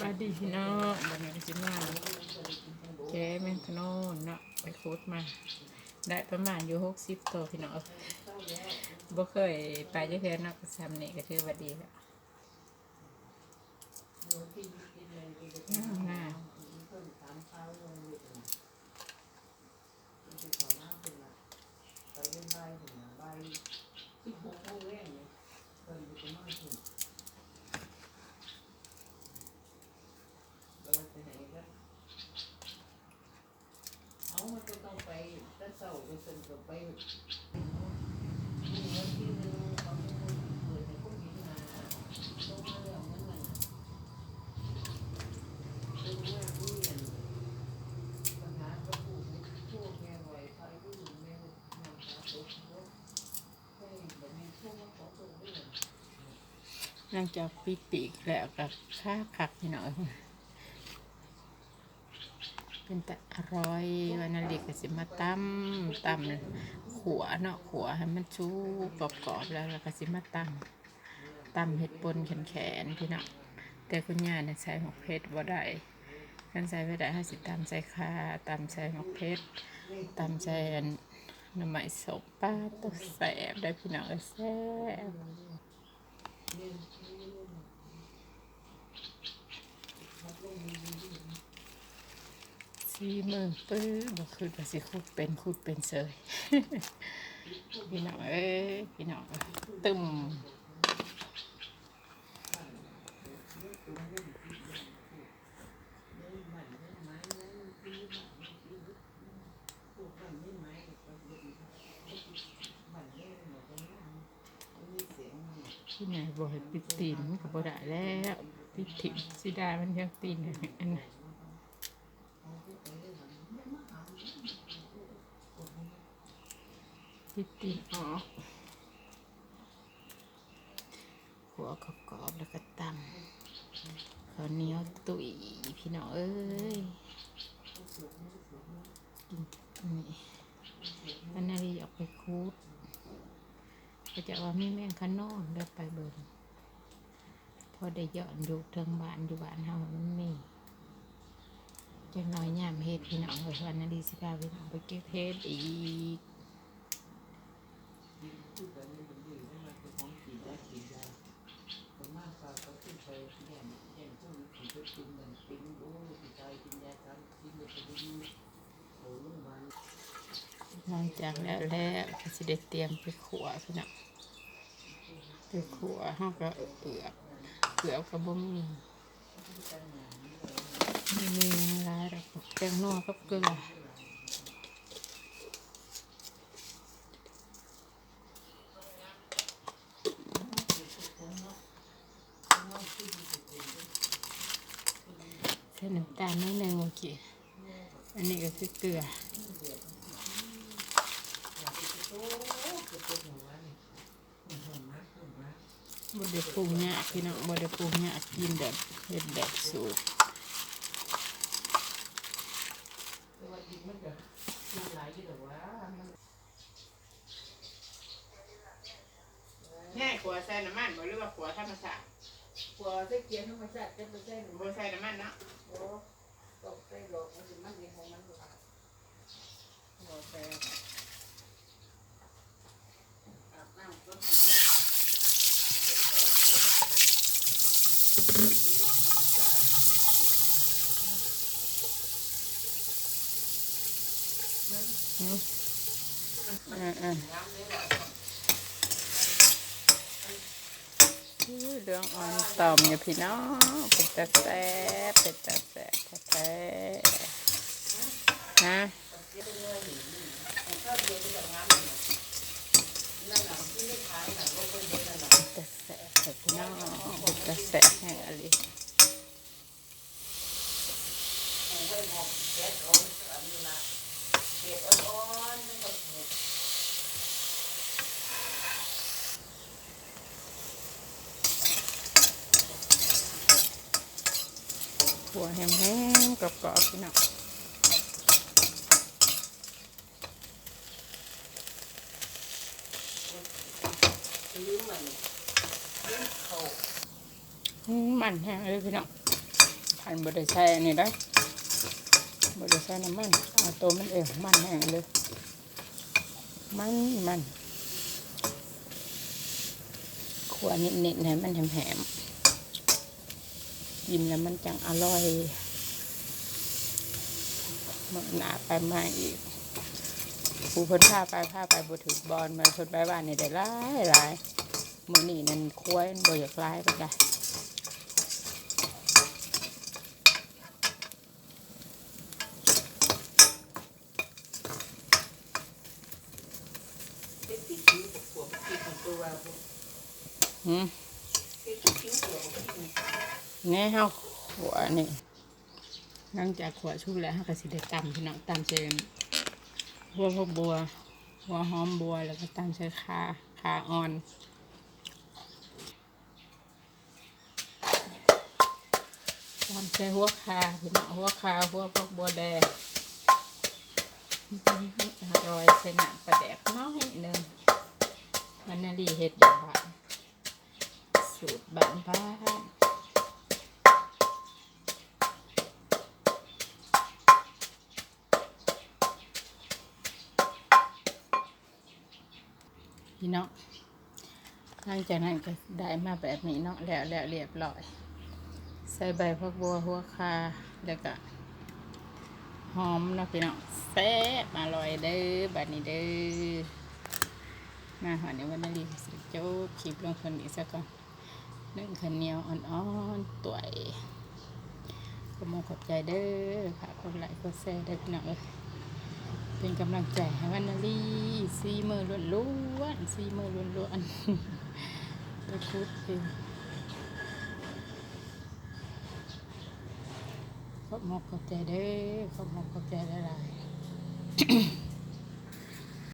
บายดีพี่น้องวันนี้จิมาแกแมงขนนเนาะไปโคตรมา ได้ประมาณอยู่หกสิบตัวพี่น้องบ่เคยไปจักเทื่อเนาะก็ซ้ำนี่ยก็ถือว่าดีแล้วใบที่โค้งามๆเอามันก็ต้องไปตั้งเสาร์ไปจนกับ ไปนี่วันที่หนึ่งเขาเป็นคนเปิดให้พวกนี้มาต้องมาเรื่องนั้นน่ะพวกแม่ไหวไฟผู้หญิงแม่นำหาตัวเขาใช่แหลังจากปิดปีกแล้วกับข้าคักพี่น้อง เป็นแต่อร่อยวันนั้นเด็กก็สิมาตำตำขัวเนาะขัวให้มันชูกรอบๆแล้วแล้วก็สิมาตำตำเห็ดปนแขนๆพี่น้องแต่คุณย่าเนี่ยใส่หมกเพชรบ่ได้กันใส่ไม่ได้ห้าสิบตำใส่ข่าตำใส่หมกเพชรตำใส่หน้ำไม้สมป้าตัวแสบได้พี่น้องเอ้ยแซ่ สี่มือปื้อบ่คือว่าสิคุดเป็นคุดเป็นเสยพี่น้องเอ้ยพี่น้องตึมที่ไหนบ่ให้ปิดตีนมันก็บ่ได้แล้วปิดถิ่นสิด้มันยังตีนอันนั้น ปิดตีนออกหัวกรอบๆแล้วก็ตำข้าวเหนียวตุ๋ยพี่น้องเอ้ยกินนี่อันนั้นอยากไปคูดก็จะว่ามีแม่งขนอนเดินไปเบิ่งพอได้ยอนอยู่เทิงบ้านอยู่บ้านเฮามันมี จังน้อยยามเฮ็ดพี่น้องเอ้ยวันนั้นดีสิพาพี่น้องไปเก็บเฮ็ดอีกหลังจากแล้วแล้วก็สิได้เตรียมไปขัวพี่น้องไปขัวเฮาก็เอือกเกลือก็บ่มี ไม่มีหยังหลายดอกแตงนัวกับเกลือใส่น้ำตาลนิดนึงโอเคอันนี้ก็คือเกลือบไดปรุงเนี่ยพี่น้องบไดปรุงเนี่ยกินแบบเห็ดแบบสูตร แต่ว่ากิน มันก็กินหลายอยู่แต่ว่ามันแน่ขัวใส่น้ำมันบ่หรือว่าขัวธรรมชาติกว่าใส่เกียร์ธรรมชาติจะไปใส่หนูบ่ใส่น้ำมันเนาะ โอ้ตกใส่ดอกมันสิมันเองของมันอยู่บ่ใส่อาบน้ำก็สิ อืมอ่าอ่าอุ้ยเรื่องอ่อนต่อมอยู่พี่น้องเป็นตาแซ่บเป็นตาแซ่บแท้ๆฮะตาแซ่บพี่น้องเป็นตาแซ่บแห่งอะไร หัวแห้งๆกรอบๆพี่น้องลืมมันลืมเขาอืมมันแห้งเลยพี่น้องอันบดใส่นนี้ได้บดใส่น้ำมันเอาตัวมันเองมันแห้งเลย มันมันขวนิดๆให้มันแหมๆ กินแล้วมันจังอร่อยมันหนาไปมาอีกผู้เพิ่นพาไปพาไปบ่ถือบอลมันเพิ่นไปบ้านนี่ได้หลายหลายมื้อนี้นั่นควายมันบ่อยากหลายปานใดเด็กที่คิ้วปวดที่ของตัวว่าพวกหืม นี่เฮาขัวนี่หลังจากขัวชุบแล้วเฮาก็สิได้ตำพี่น้องตำเจนหัวพวกบัวหัวหอมบัวแล้วก็ตำใส่คาคาอ่อนตำใส่หัวคาพี่น้องหัวคาหัวพวกบัวแดงอร่อยใส่หนังปลาแดกน้อยหนึ่งมันนาดีเฮ็ดแบบบ้านสูตรบ้านบ้าน พี่น้องหลังจากนั้นก็ได้มาแบบนี้เนาะแล้วแล้วเรียบร้อย ใส่ใบพักบัวหัวคาแล้วก็หอมเนาะพี่น้องแซ่บอร่อยเด้อบัดนี้เด้อมาหอในวันนี้สิจบคลิปลงคนอีกสักก่อนนึ่งข้าวเหนียวอ่อนๆต่วยก็มองขอบใจเด้อค่ะคนไหลกดแชร์ได้พี่น้องเอ้ย เป็นกำลังใจให้วันนาลีซีมือล้วนล้วนๆซีมือล้วนล้วนๆไปพูดเอนขอบมอกขอบใจเด้อขอบมอกขอบใจหลายๆ